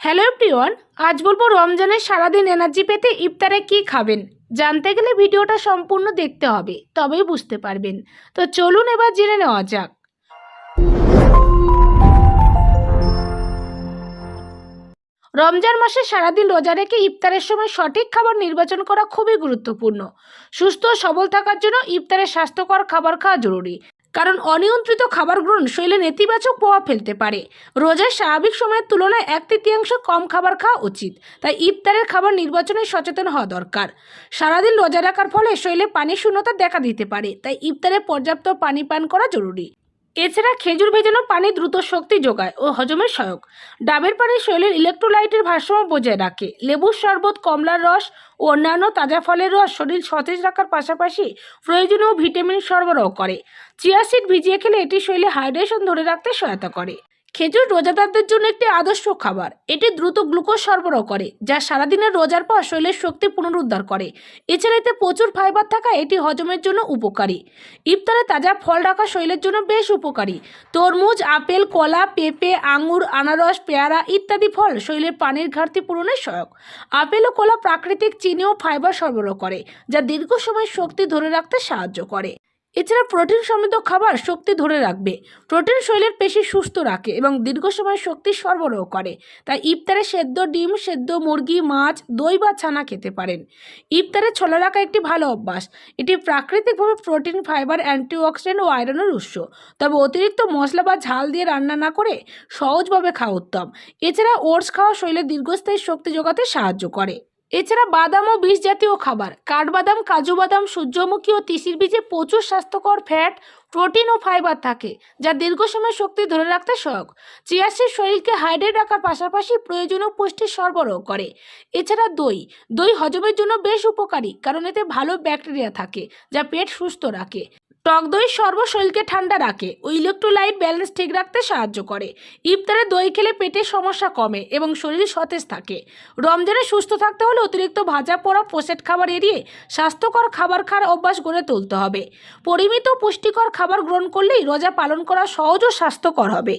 Hello everyone, আজ বলব রমজানের সারাদিন এনার্জি পেতে ইফতারে কি খাবেন? জানতে গেলে ভিডিওটা সম্পূর্ণ দেখতে হবে, তবেই বুঝতে পারবেন। তো চলুন এবার জেনে নেওয়া যাক। রমজান মাসে সারাদিন রোজা রেখে ইফতারের সময় সঠিক খাবার নির্বাচন করা খুবই গুরুত্বপূর্ণ। সুস্থ সবল থাকার জন্য ইফতারে স্বাস্থ্যকর খাবার খাওয়া জরুরি। কারণ অনিয়ন্ত্রিত খাবার গ্রহণ শরীরে নেতিবাচক প্রভাব ফেলতে পারে। রোজার স্বাভাবিক সময়ের তুলনায় এক তৃতীয়াংশ কম খাবার খাওয়া উচিত, তাই ইফতারের খাবার নির্বাচনে সচেতন হওয়া দরকার। সারাদিন রোজা রাখার ফলে শরীরে পানির শূন্যতা দেখা দিতে পারে, তাই ইফতারে পর্যাপ্ত পানি পান করা জরুরি। এছাড়া খেজুর ভেজানো পানি দ্রুত শক্তি যোগায় ও হজমের সহায়ক। ডাবের পানি শরীরের ইলেকট্রোলাইটের ভারসাম্য বজায় রাখে। লেবুর শরবত, কমলার রস ও অন্যান্য তাজা ফলের রস শরীর সতেজ রাখার পাশাপাশি প্রয়োজনীয় ভিটামিন সরবরাহ করে। চিয়া সিড ভিজিয়ে খেলে এটি শরীরে হাইড্রেশন ধরে রাখতে সহায়তা করে। খেজুর রোজাদারদের জন্য একটি আদর্শ খাবার। এটি দ্রুত গ্লুকোজ সরবরাহ করে, যা সারাদিনের রোজার পর শরীরের শক্তি পুনরুদ্ধার করে। এছাড়া এতে প্রচুর ফাইবার থাকা এটি হজমের জন্য উপকারী। ইফতারে তাজা ফল রাখা শরীরের জন্য বেশ উপকারী। তরমুজ, আপেল, কলা, পেঁপে, আঙুর, আনারস, পেয়ারা ইত্যাদি ফল শরীরের পানির ঘাটতি পূরণে সহায়ক। আপেল ও কলা প্রাকৃতিক চিনি ও ফাইবার সরবরাহ করে, যা দীর্ঘ সময় শক্তি ধরে রাখতে সাহায্য করে। এছাড়া প্রোটিন সমৃদ্ধ খাবার শক্তি ধরে রাখবে। প্রোটিন শরীরের পেশি সুস্থ রাখে এবং দীর্ঘ সময় শক্তি সরবরাহ করে। তাই ইফতারে সেদ্ধ ডিম, সেদ্ধ মুরগি, মাছ, দই বা ছানা খেতে পারেন। ইফতারে ছোলা রাখা একটি ভালো অভ্যাস। এটি প্রাকৃতিকভাবে প্রোটিন, ফাইবার, অ্যান্টিঅক্সিডেন্ট ও আয়রনের উৎস। তবে অতিরিক্ত মশলা বা ঝাল দিয়ে রান্না না করে সহজভাবে খাওয়া উত্তম। এছাড়া ওটস খাওয়া শরীরে দীর্ঘস্থায়ী শক্তি যোগাতে সাহায্য করে। এছাড়া বাদাম ও বীজ জাতীয় খাবার, কাঠবাদাম, কাজু বাদাম, সূর্যমুখী ও তিসির বীজে প্রচুর স্বাস্থ্যকর ফ্যাট, প্রোটিন ও ফাইবার থাকে, যা দীর্ঘ সময় শক্তি ধরে রাখতে সহায়ক। চিয়া শরীরকে হাইড্রেট রাখার পাশাপাশি প্রয়োজনীয় পুষ্টি সরবরাহ করে। এছাড়া দই দই হজমের জন্য বেশ উপকারী, কারণ এতে ভালো ব্যাকটেরিয়া থাকে, যা পেট সুস্থ রাখে। টক দই সর্ব শরীরকে ঠান্ডা রাখে, ও ইলেকট্রোলাইট ব্যালেন্স ঠিক রাখতে সাহায্য করে। ইফতারে দই খেলে পেটের সমস্যা কমে এবং শরীর সতেজ থাকে। রমজানে সুস্থ থাকতে হলে অতিরিক্ত ভাজা, পোড়া পোষেট খাবার এড়িয়ে স্বাস্থ্যকর খাবার খাওয়ার অভ্যাস গড়ে তুলতে হবে। পরিমিত পুষ্টিকর খাবার গ্রহণ করলেই রোজা পালন করা সহজ ও স্বাস্থ্যকর হবে।